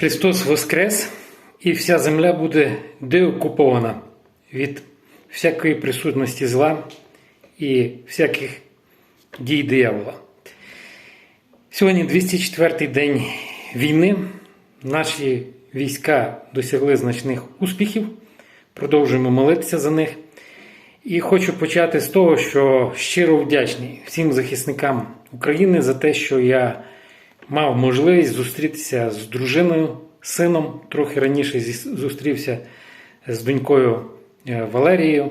Христос Воскрес, і вся земля буде деокупована від всякої присутності зла і всяких дій диявола. Сьогодні 204-й день війни. Наші війська досягли значних успіхів. Продовжуємо молитися за них. І хочу почати з того, що щиро вдячний всім захисникам України за те, що я мав можливість зустрітися з дружиною, сином. Трохи раніше зустрівся з донькою е, Валерією.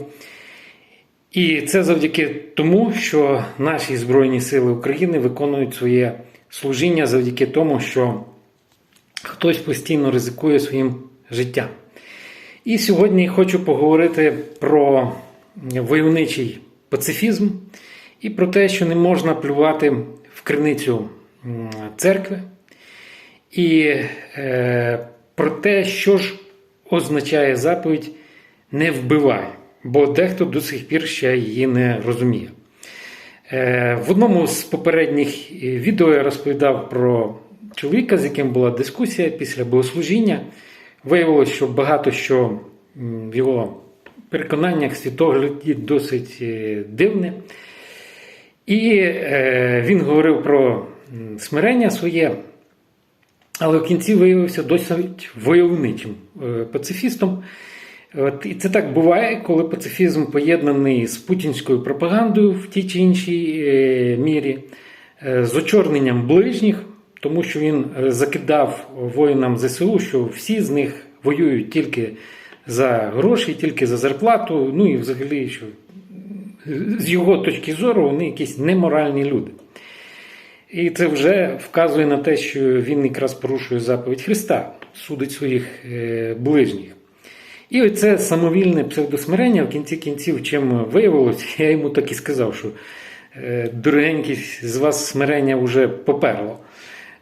І це завдяки тому, що наші Збройні Сили України виконують своє служіння завдяки тому, що хтось постійно ризикує своїм життям. І сьогодні хочу поговорити про войовничий пацифізм і про те, що не можна плювати в криницю церкви, і е, про те, що ж означає заповідь не вбивай, бо дехто до сих пір ще її не розуміє. Е, В одному з попередніх е, відео я розповідав про чоловіка, з яким була дискусія після богослужіння. Виявилось, що багато що в його переконаннях світогляді досить дивне. І він говорив про смирення своє, але в кінці виявився досить войовничим е, пацифістом. От, і це так буває, коли пацифізм поєднаний з путінською пропагандою в тій чи іншій е, мірі, е, з очорненням ближніх, тому що він закидав воїнам ЗСУ, що всі з них воюють тільки за гроші, тільки за зарплату. Ну і взагалі, що з його точки зору вони якісь неморальні люди. І це вже вказує на те, що він якраз порушує заповідь Христа, судить своїх е, ближніх. І оце самовільне псевдосмирення в кінці кінців, чим виявилось, я йому так і сказав, що е, дорогенький, з вас смирення вже поперло.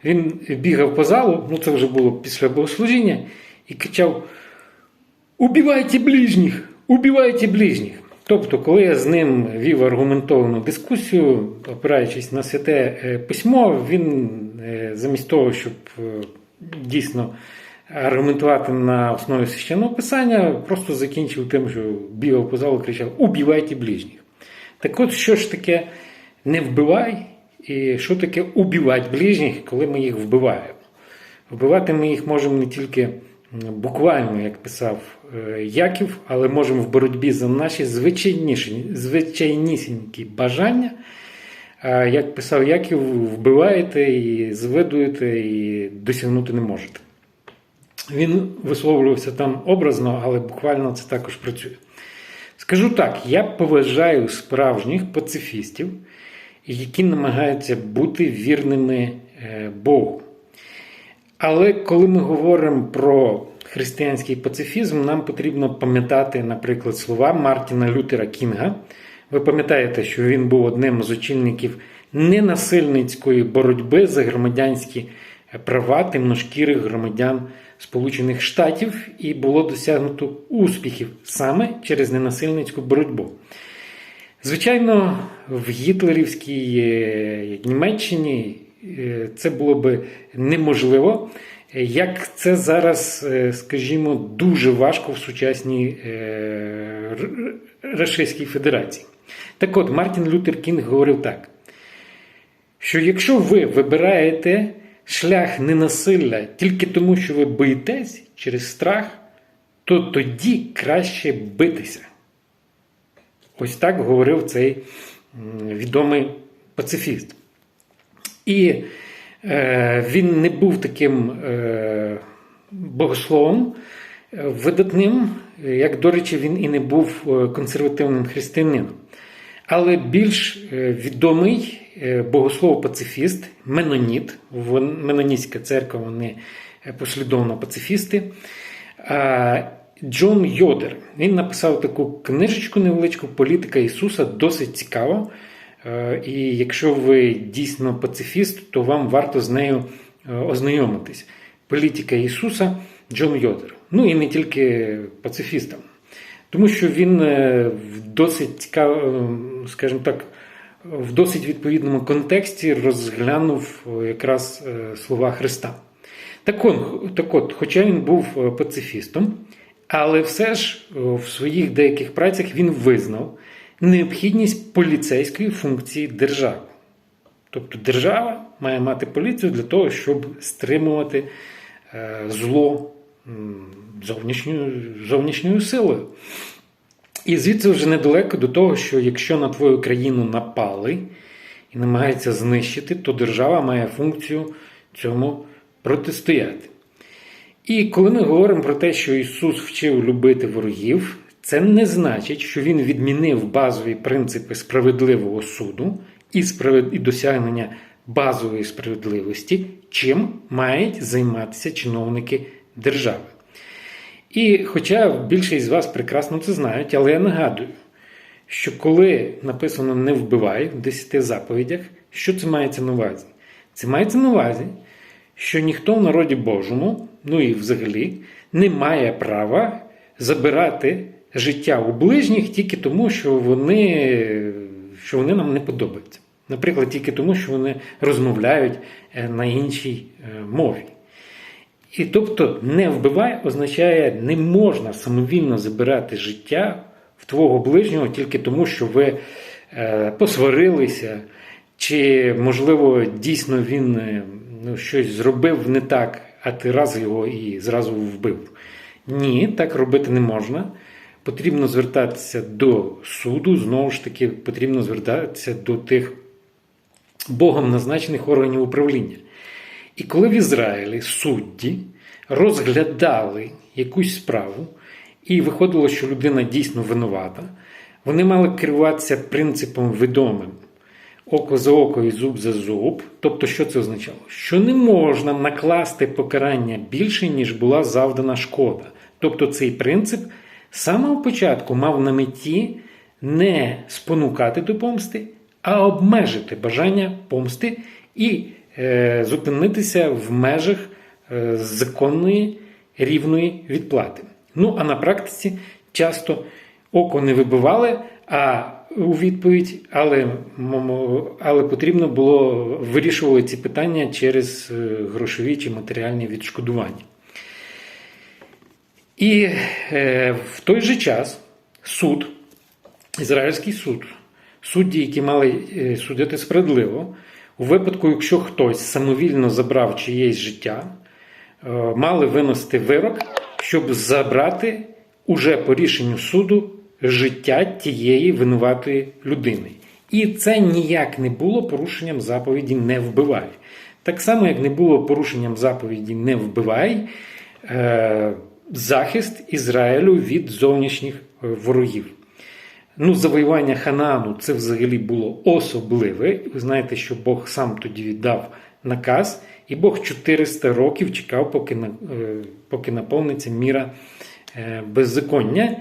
Він бігав по залу, ну це вже було після богослужіння, і кричав: Убивайте ближніх! Убивайте ближніх! Тобто, коли я з ним вів аргументовану дискусію, опираючись на святе е, письмо, він е, замість того, щоб е, дійсно аргументувати на основі священного писання, просто закінчив тим, що бігав по залу кричав: Убивайте ближніх. Так от, що ж таке не вбивай, і що таке убивати ближніх, коли ми їх вбиваємо? Вбивати ми їх можемо не тільки буквально, як писав е, Яків, але можемо в боротьбі за наші звичайнісінькі бажання. Як писав Яків, вбиваєте і зведуєте, і досягнути не можете. Він висловлювався там образно, але буквально це також працює. Скажу так: я поважаю справжніх пацифістів, які намагаються бути вірними е, Богу. Але коли ми говоримо про християнський пацифізм, нам потрібно пам'ятати, наприклад, слова Мартіна Лютера Кінга. Ви пам'ятаєте, що він був одним з очільників ненасильницької боротьби за громадянські права темношкірих громадян Сполучених Штатів, і було досягнуто успіхів саме через ненасильницьку боротьбу. Звичайно, в гітлерівській е, Німеччині це було би неможливо, е, як це зараз, е, скажімо, дуже важко в сучасній е, Р- Російській Федерації. Так от, Мартін Лютер Кінг говорив так, що якщо ви вибираєте шлях ненасилля тільки тому, що ви боїтесь через страх, то тоді краще битися. Ось так говорив цей відомий пацифіст. І е, він не був таким е, богословом е, видатним, як, до речі, він і не був е, консервативним християнином. Але більш е, відомий богослов-пацифіст, Меноніт, Менонітська церква, вони послідовно пацифісти. Джон Йодер. Він написав таку книжечку невеличку Політика Ісуса, досить цікаво. Е, І якщо ви дійсно пацифіст, то вам варто з нею е, ознайомитись. Політика Ісуса Джон Йодер. Ну і не тільки пацифістам. Тому що він е, в досить скажімо так, в досить відповідному контексті розглянув якраз слова Христа. Так, он, так от, хоча він був пацифістом, але все ж в своїх деяких працях він визнав необхідність поліцейської функції держави. Тобто держава має мати поліцію для того, щоб стримувати е, зло зовнішньою, зовнішньою силою. І звідси вже недалеко до того, що якщо на твою країну напали і намагаються знищити, то держава має функцію цьому протистояти. І коли ми говоримо про те, що Ісус вчив любити ворогів, це не значить, що Він відмінив базові принципи справедливого суду і, справед... і досягнення базової справедливості, чим мають займатися чиновники держави. І хоча більшість з вас прекрасно це знають, але я нагадую, що коли написано не вбивай в 10 заповідях, що це мається на увазі? Це мається на увазі, що ніхто в народі Божому, ну і взагалі, не має права забирати життя у ближніх тільки тому, що вони, що вони нам не подобаються. Наприклад, тільки тому, що вони розмовляють е, на іншій е, мові. І тобто не вбивай означає, не можна самовільно забирати життя в твого ближнього тільки тому, що ви е, посварилися, чи, можливо, дійсно він ну, щось зробив не так, а ти раз його і зразу вбив. Ні, так робити не можна. Потрібно звертатися до суду, знову ж таки, потрібно звертатися до тих Богом назначених органів управління. І коли в Ізраїлі судді розглядали якусь справу, і виходило, що людина дійсно винувата, вони мали керуватися принципом відомим око за око і зуб за зуб. Тобто, що це означало? Що не можна накласти покарання більше, ніж була завдана шкода. Тобто цей принцип з самого початку мав на меті не спонукати до помсти, а обмежити бажання помсти і е, зупинитися в межах е, законної рівної відплати. Ну, а на практиці часто око не вибивали, а у відповідь, але, але потрібно було вирішувати ці питання через е, грошові чи матеріальні відшкодування. І е, в той же час суд, Ізраїльський суд, судді, які мали е, судити справедливо, у випадку, якщо хтось самовільно забрав чиєсь життя, е, мали винести вирок, щоб забрати уже по рішенню суду життя тієї винуватої людини. І це ніяк не було порушенням заповіді не вбивай. Так само, як не було порушенням заповіді не вбивай е, захист Ізраїлю від зовнішніх е, ворогів. Ну, завоювання Ханаану це взагалі було особливе. Ви знаєте, що Бог сам тоді віддав наказ, і Бог 400 років чекав, поки е, поки наповниться міра беззаконня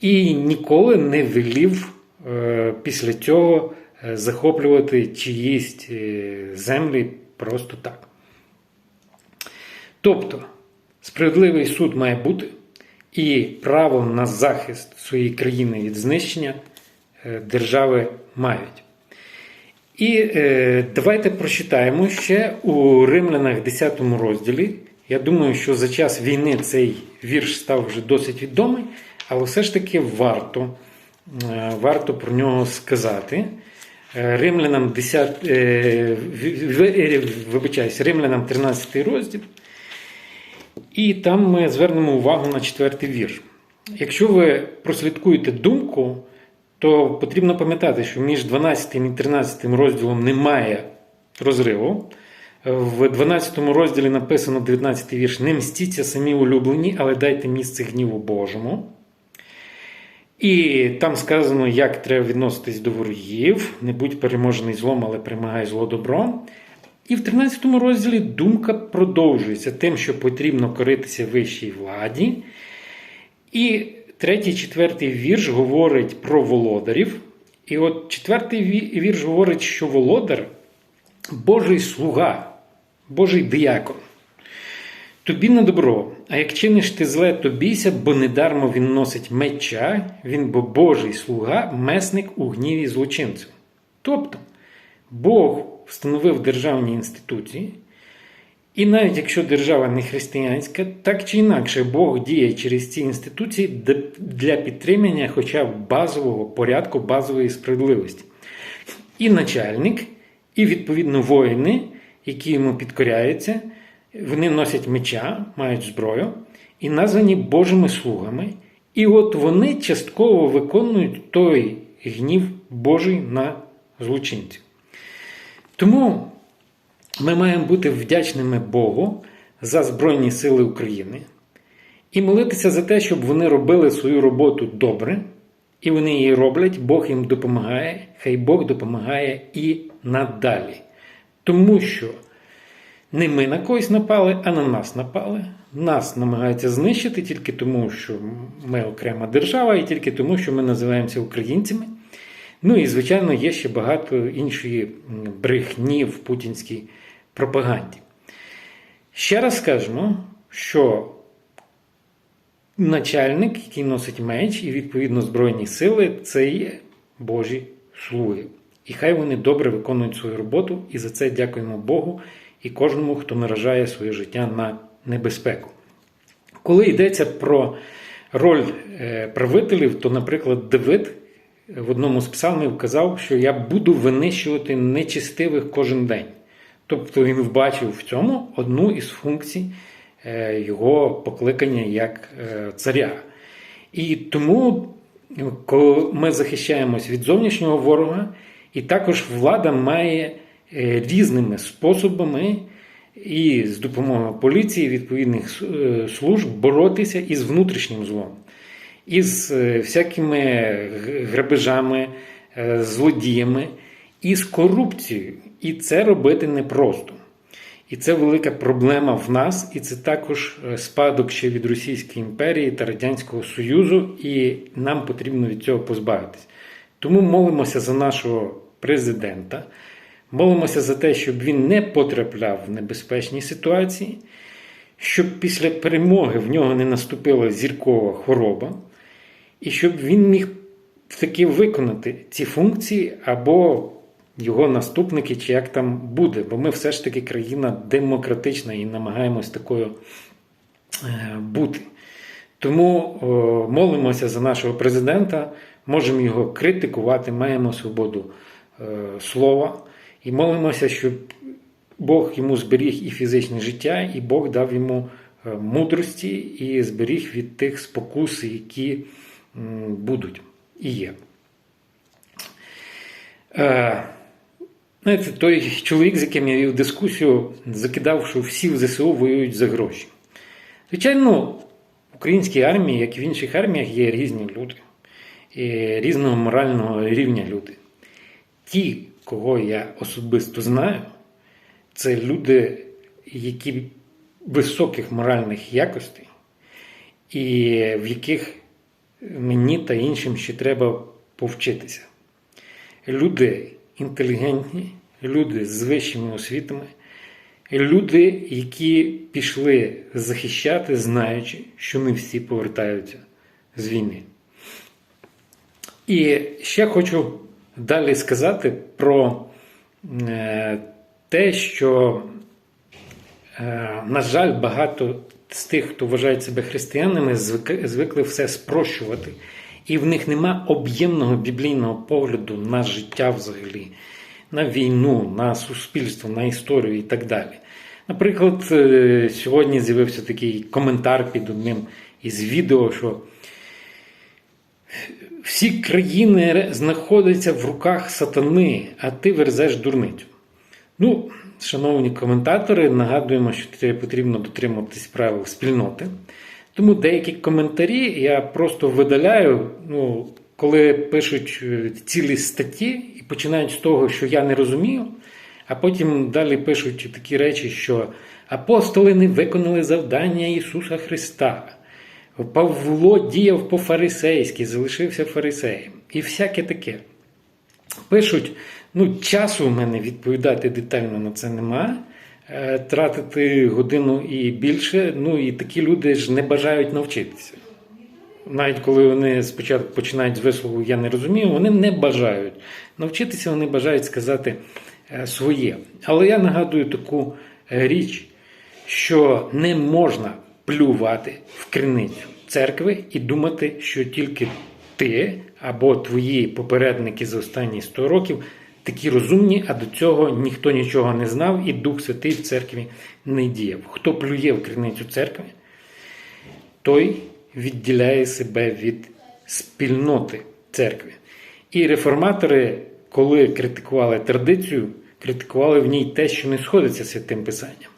і ніколи не велів е, після цього е, захоплювати чиїсь е, землі просто так. Тобто, справедливий суд має бути, і право на захист своєї країни від знищення держави мають. І е, давайте прочитаємо ще у Римлянах 10 розділі. Я думаю, що за час війни цей вірш став вже досить відомий але все ж таки варто е, варто про нього сказати. Е, римлянам 10, е, вибачаюсь, Римлянам 13 розділ. І там ми звернемо увагу на четвертий вірш. Якщо ви прослідкуєте думку, то потрібно пам'ятати, що між 12 і 13 розділом немає розриву. В 12 розділі написано 19 вірш: Не мстіться самі улюблені, але дайте місце гніву Божому. І там сказано, як треба відноситись до ворогів, не будь переможений злом, але перемагай зло добром. І в 13 розділі думка продовжується тим, що потрібно коритися вищій владі. І третій, четвертий вірш говорить про володарів. І от четвертий вірш говорить, що володар Божий слуга, Божий диякон. Тобі на добро, а як чиниш ти зле, то бійся, бо недармо він носить меча, він бо Божий слуга, месник у гніві злочинців. Тобто Бог встановив державні інституції, І навіть якщо держава не християнська, так чи інакше Бог діє через ці інституції для підтримання хоча б базового порядку, базової справедливості. І начальник, і відповідно воїни, які йому підкоряються, вони носять меча, мають зброю і названі Божими слугами. І от вони частково виконують той гнів Божий на злочинців. Тому ми маємо бути вдячними Богу за Збройні Сили України і молитися за те, щоб вони робили свою роботу добре, і вони її роблять, Бог їм допомагає, хай Бог допомагає і надалі. Тому що не ми на когось напали, а на нас напали. Нас намагаються знищити тільки тому, що ми окрема держава, і тільки тому, що ми називаємося українцями. Ну і, звичайно, є ще багато іншої брехні в путінській пропаганді. Ще раз скажемо, що начальник, який носить меч, і відповідно Збройні сили, це є Божі слуги. І хай вони добре виконують свою роботу, і за це дякуємо Богу і кожному, хто наражає своє життя на небезпеку. Коли йдеться про роль е, правителів, то, наприклад, Давид в одному з псалмів казав, що я буду винищувати нечистивих кожен день. Тобто він вбачив в цьому одну із функцій е, його покликання як е, царя. І тому, коли ми захищаємось від зовнішнього ворога, і також влада має е, різними способами і з допомогою поліції відповідних служб боротися із внутрішнім злом, із е, всякими грабежами, е, злодіями, і з корупцією. І це робити непросто. І це велика проблема в нас, і це також е, спадок ще від Російської імперії та Радянського Союзу, і нам потрібно від цього позбавитись. Тому молимося за нашого президента, молимося за те, щоб він не потрапляв в небезпечні ситуації, щоб після перемоги в нього не наступила зіркова хвороба, і щоб він міг таки виконати ці функції або його наступники, чи як там буде, бо ми все ж таки країна демократична і намагаємось такою е, бути. Тому молимося за нашого президента, можемо його критикувати, маємо свободу е, слова і молимося, щоб Бог йому зберіг і фізичне життя, і Бог дав йому е, мудрості і зберіг від тих спокус, які будуть і є. Е, Знаєте, той чоловік, з яким я вів дискусію, закидав, що всі в ЗСУ воюють за гроші. Звичайно, в українській армії, як і в інших арміях, є різні люди, і різного морального рівня люди. Ті, кого я особисто знаю, це люди, які високих моральних якостей, і в яких мені та іншим ще треба повчитися. Люди інтелігентні, люди з вищими освітами, люди, які пішли захищати, знаючи, що не всі повертаються з війни. І ще хочу далі сказати про е, те, що, е, на жаль, багато з тих, хто вважають себе християнами, звикли все спрощувати. І в них нема об'ємного біблійного погляду на життя взагалі, на війну, на суспільство, на історію і так далі. Наприклад, е, сьогодні з'явився такий коментар під одним із відео, що всі країни знаходяться в руках сатани, а ти верзеш дурницю. Ну, шановні коментатори, нагадуємо, що потрібно дотримуватись правил спільноти. Тому деякі коментарі я просто видаляю, ну, коли пишуть е, цілі статті і починають з того, що я не розумію, а потім далі пишуть такі речі, що апостоли не виконали завдання Ісуса Христа. Павло діяв по-фарисейськи, залишився фарисеєм. І всяке таке. Пишуть, ну, часу в мене відповідати детально на це немає. Е, Тратити годину і більше. Ну і такі люди ж не бажають навчитися. Навіть коли вони спочатку починають з вислову Я не розумію, вони не бажають навчитися, вони бажають сказати е, своє. Але я нагадую таку е, річ, що не можна плювати в криницю церкви і думати, що тільки ти або твої попередники за останні 100 років такі розумні, а до цього ніхто нічого не знав, і Дух Святий в церкві не діяв. Хто плює в криницю церкви, той відділяє себе від спільноти церкви. І реформатори, коли критикували традицію, критикували в ній те, що не сходиться з святим писанням,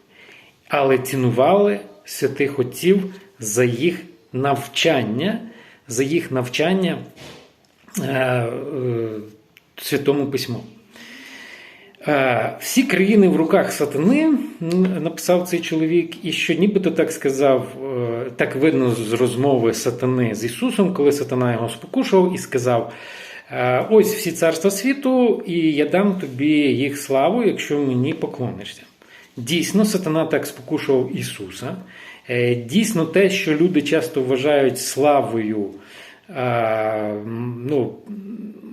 але цінували святих отців за їх навчання, за їх навчання святому письму. Е, Всі країни в руках сатани, написав цей чоловік, і що нібито так сказав, е, так видно з розмови сатани з Ісусом, коли сатана його спокушував і сказав: е, Ось всі царства світу, і я дам тобі їх славу, якщо мені поклонишся. Дійсно, сатана так спокушував Ісуса. Е, Дійсно, те, що люди часто вважають славою, е, ну,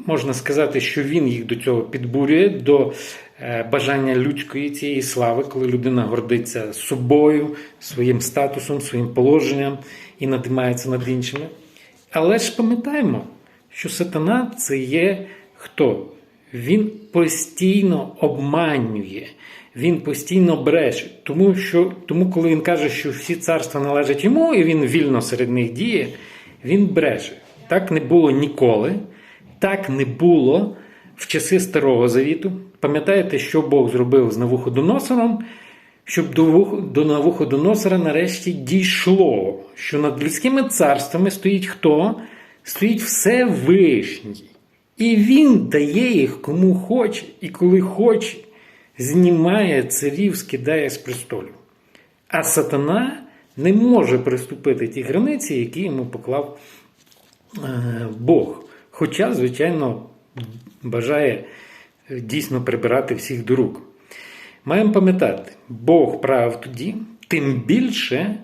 можна сказати, що він їх до цього підбурює, до е, бажання людської цієї слави, коли людина гордиться собою, своїм статусом, своїм положенням і надимається над іншими. Але ж пам'ятаємо, що сатана це є хто? Він постійно обманює, він постійно бреше. Тому, що, тому коли він каже, що всі царства належать йому, і він вільно серед них діє, він бреше. Так не було ніколи. Так не було в часи Старого Завіту. Пам'ятаєте, що Бог зробив з Навуходоносором? Щоб до, Вух- Навуходоносора нарешті дійшло, що над людськими царствами стоїть хто? Стоїть Всевишній. І він дає їх кому хоче, і коли хоче, знімає царів, скидає з престолів. А сатана не може приступити ті границі, які йому поклав Бог. Хоча, звичайно, бажає е, дійсно прибирати всіх до рук. Маємо пам'ятати, Бог правив тоді, тим більше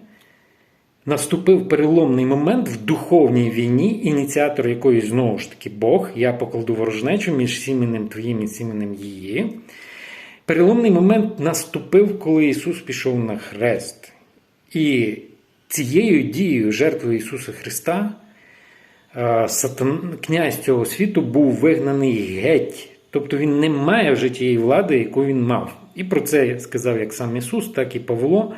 наступив переломний момент в духовній війні, ініціатор якої знову ж таки Бог, я покладу ворожнечу між сіменем твоїм і сіменем її. Переломний момент наступив, коли Ісус пішов на хрест. І цією дією жертви Ісуса Христа е, сатан, князь цього світу був вигнаний геть. Тобто він не має вже тієї влади, яку він мав. І про це сказав як сам Ісус, так і Павло.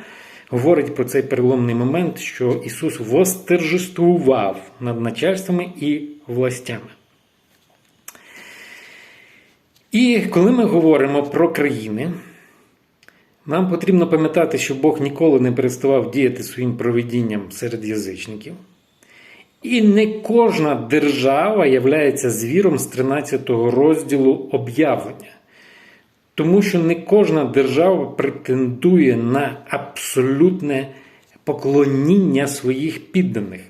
Говорить про цей переломний момент, що Ісус восторжествував над начальствами і властями. І коли ми говоримо про країни, нам потрібно пам'ятати, що Бог ніколи не переставав діяти своїм проведінням серед язичників. І не кожна держава являється звіром з 13 розділу об'явлення. Тому що не кожна держава претендує на абсолютне поклоніння своїх підданих.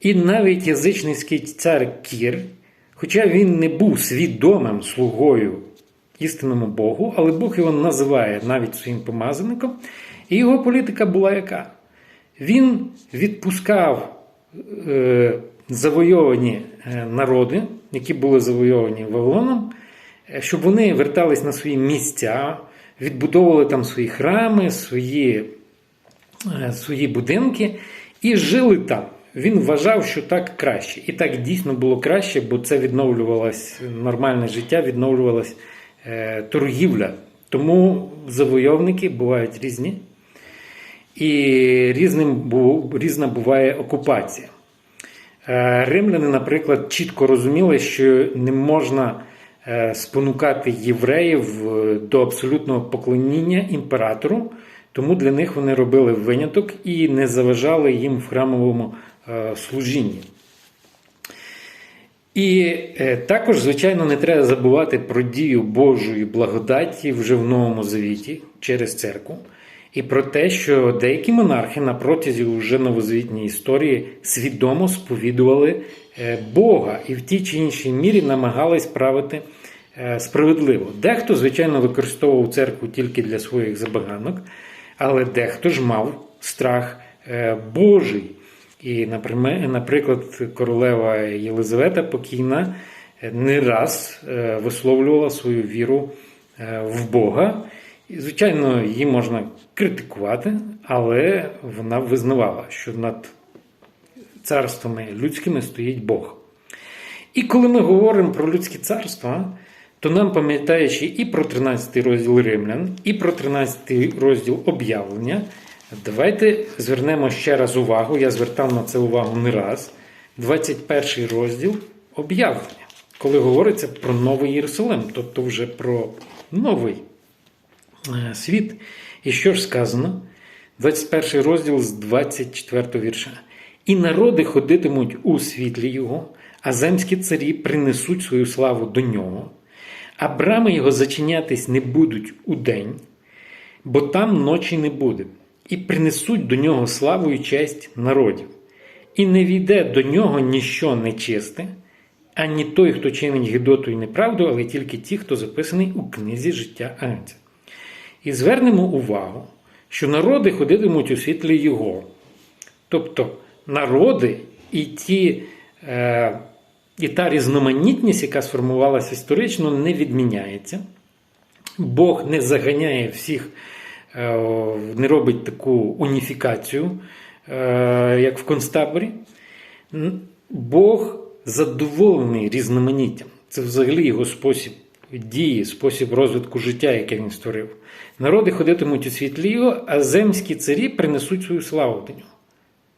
І навіть язичницький цар Кір, хоча він не був свідомим слугою істинному Богу, але Бог його називає навіть своїм помазаником, і його політика була яка? Він відпускав завойовані е, народи, які були завойовані Вавилоном, е, щоб вони вертались на свої місця, відбудовували там свої храми, свої, е, свої будинки і жили там. Він вважав, що так краще. І так дійсно було краще, бо це відновлювалось нормальне життя, відновлювалась е, торгівля. Тому завойовники бувають різні. І різним, різна буває окупація. Е, Римляни, наприклад, чітко розуміли, що не можна е, спонукати євреїв е, до абсолютного поклоніння імператору, тому для них вони робили виняток і не заважали їм в храмовому служінні. І також, звичайно, не треба забувати про дію Божої благодаті вже в Новому Завіті через церкву, і про те, що деякі монархи на протязі уже новозавітньої історії свідомо сповідували е, Бога і в тій чи іншій мірі намагались правити е, справедливо. Дехто, звичайно, використовував церкву тільки для своїх забаганок, але дехто ж мав страх е, Божий. І, наприклад, королева Єлизавета покійна не раз висловлювала свою віру в Бога. І, звичайно, її можна критикувати, але вона визнавала, що над царствами людськими стоїть Бог. І коли ми говоримо про людське царство, то нам пам'ятаючи і про 13 розділ Римлян, і про 13 розділ об'явлення, давайте звернемо ще раз увагу. Я звертав на це увагу не раз. 21 розділ об'явлення, коли говориться про Новий Єрусалим, тобто вже про новий світ. І що ж сказано? 21 розділ з 24 вірша. І народи ходитимуть у світлі його, а земські царі принесуть свою славу до нього, а брами його зачинятись не будуть у день, бо там ночі не буде, і принесуть до нього славу і честь народів. І не війде до нього ніщо нечисте, ані той, хто чинить гидоту і неправду, але тільки ті, хто записаний у книзі життя Агнця. І звернемо увагу, що народи ходитимуть у світлі Його. Тобто народи і ті, е, і та різноманітність, яка сформувалася історично, не відміняється. Бог не заганяє всіх, е, не робить таку уніфікацію, е, як в концтаборі. Бог задоволений різноманіттям. Це взагалі його спосіб дії, спосіб розвитку життя, яке він створив. Народи ходитимуть у світлі а земські царі принесуть свою славу до нього.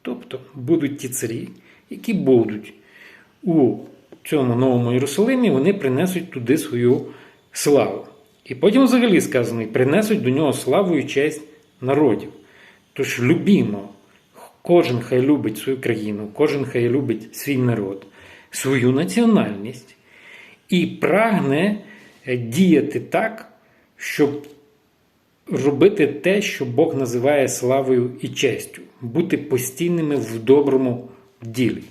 Тобто будуть ті царі, які будуть у цьому новому Єрусалимі, вони принесуть туди свою славу. І потім взагалі сказано, і принесуть до нього славу і честь народів. Тож любімо, кожен хай любить свою країну, кожен хай любить свій народ, свою національність і прагне діяти так, щоб робити те, що Бог називає славою і честю, бути постійними в доброму ділі.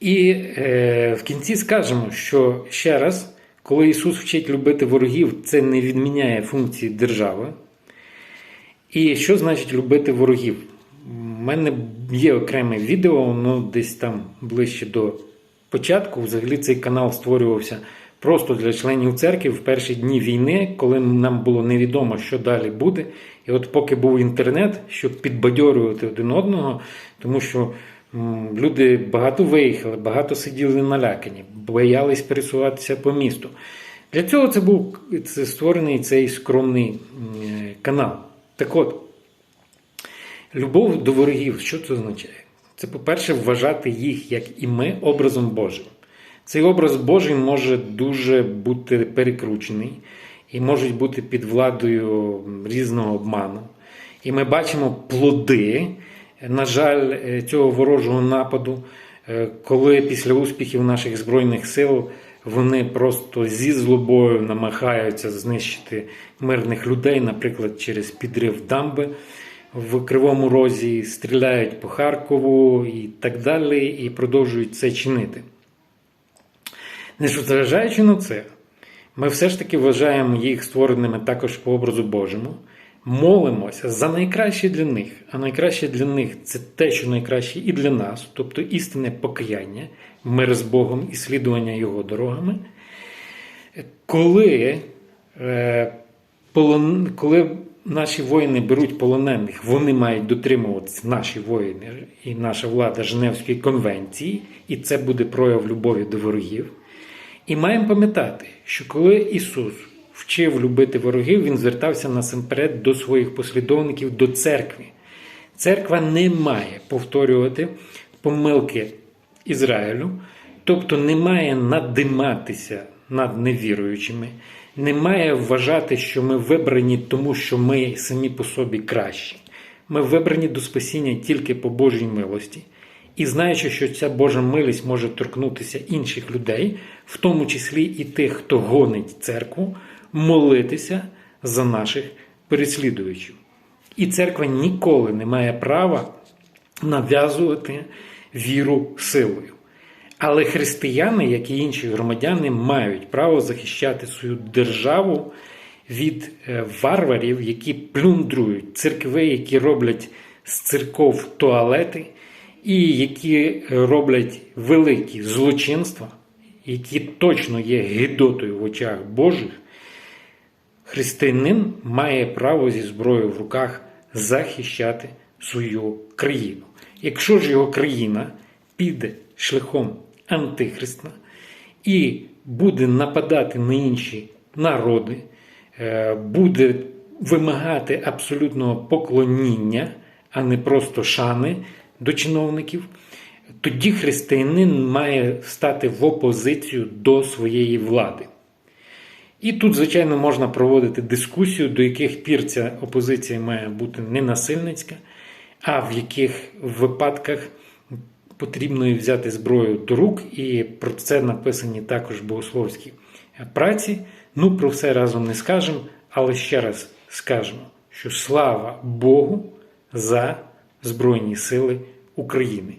І е, в кінці скажемо, що ще раз, коли Ісус вчить любити ворогів, це не відміняє функції держави. І що значить любити ворогів? У мене є окреме відео, воно десь там ближче до початку. Взагалі цей канал створювався просто для членів церкви в перші дні війни, коли нам було невідомо, що далі буде. І от поки був інтернет, щоб підбадьорювати один одного, тому що люди багато виїхали, багато сиділи налякані, боялись пересуватися по місту. Для цього це був це створений цей скромний канал. Так от, любов до ворогів, що це означає? Це, по-перше, вважати їх, як і ми, образом Божим. Цей образ Божий може дуже бути перекручений і можуть бути під владою різного обману. І ми бачимо плоди, на жаль, е, цього ворожого нападу, е, коли після успіхів наших Збройних сил вони просто зі злобою намагаються знищити мирних людей, наприклад, через підрив дамби в Кривому Розі, стріляють по Харкову і так далі, і продовжують це чинити. Незважаючи на це, ми все ж таки вважаємо їх створеними також по образу Божому, молимося за найкраще для них, а найкраще для них це те, що найкраще і для нас, тобто істинне покаяння, мир з Богом і слідування Його дорогами. Коли, е, полон, коли наші воїни беруть полонених, вони мають дотримуватися наші воїни і наша влада Женевської конвенції, і це буде прояв любові до ворогів. І маємо пам'ятати, що коли Ісус вчив любити ворогів, Він звертався насамперед до своїх послідовників, до церкви. Церква не має повторювати помилки Ізраїлю, тобто не має надиматися над невіруючими, не має вважати, що ми вибрані тому, що ми самі по собі кращі. Ми вибрані до спасіння тільки по Божій милості. І знаючи, що ця Божа милість може торкнутися інших людей, в тому числі і тих, хто гонить церкву, молитися за наших переслідувачів. І церква ніколи не має права нав'язувати віру силою. Але християни, як і інші громадяни, мають право захищати свою державу від е, варварів, які плюндрують церкви, які роблять з церков туалети, і які роблять великі злочинства, які точно є гидотою в очах Божих. християнин має право зі зброєю в руках захищати свою країну. Якщо ж його країна піде шляхом антихриста і буде нападати на інші народи, е, буде вимагати абсолютного поклоніння, а не просто шани до чиновників, тоді християнин має стати в опозицію до своєї влади. І тут, звичайно, можна проводити дискусію, до яких пір ця опозиція має бути не насильницька, а в яких випадках потрібно взяти зброю до рук, і про це написані також богословські праці. Ну, про все разом не скажемо, але ще раз скажемо, що слава Богу за Збройні Сили України.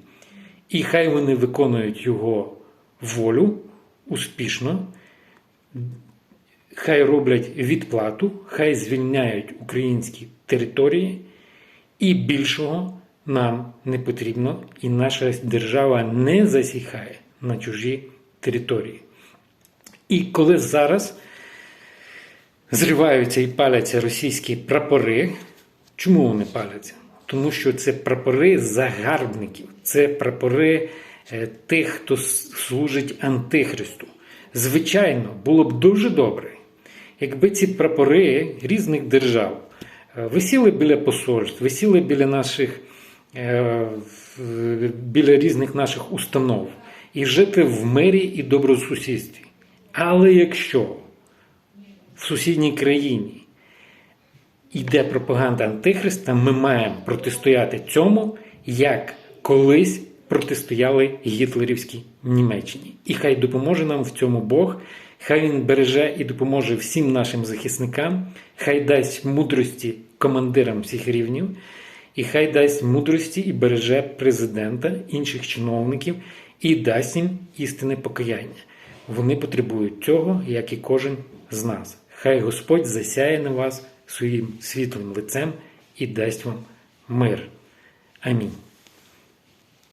І хай вони виконують його волю успішно, хай роблять відплату, хай звільняють українські території, і більшого нам не потрібно, і наша держава не засіхає на чужі території. І коли зараз зриваються і паляться російські прапори, чому вони паляться? Тому що це прапори загарбників, це прапори е, тих, хто служить антихристу. Звичайно, було б дуже добре, якби ці прапори різних держав е, висіли біля посольств, висіли біля наших е, біля різних наших установ і жити в мирі і добросусідстві. Але якщо в сусідній країні йде пропаганда антихриста, ми маємо протистояти цьому, як колись протистояли гітлерівській Німеччині. І хай допоможе нам в цьому Бог, хай він береже і допоможе всім нашим захисникам, хай дасть мудрості командирам всіх рівнів, і хай дасть мудрості і береже президента, інших чиновників, і дасть їм істинне покаяння. Вони потребують цього, як і кожен з нас. Хай Господь засяє на вас своїм світлим лицем і дасть вам мир. Амінь.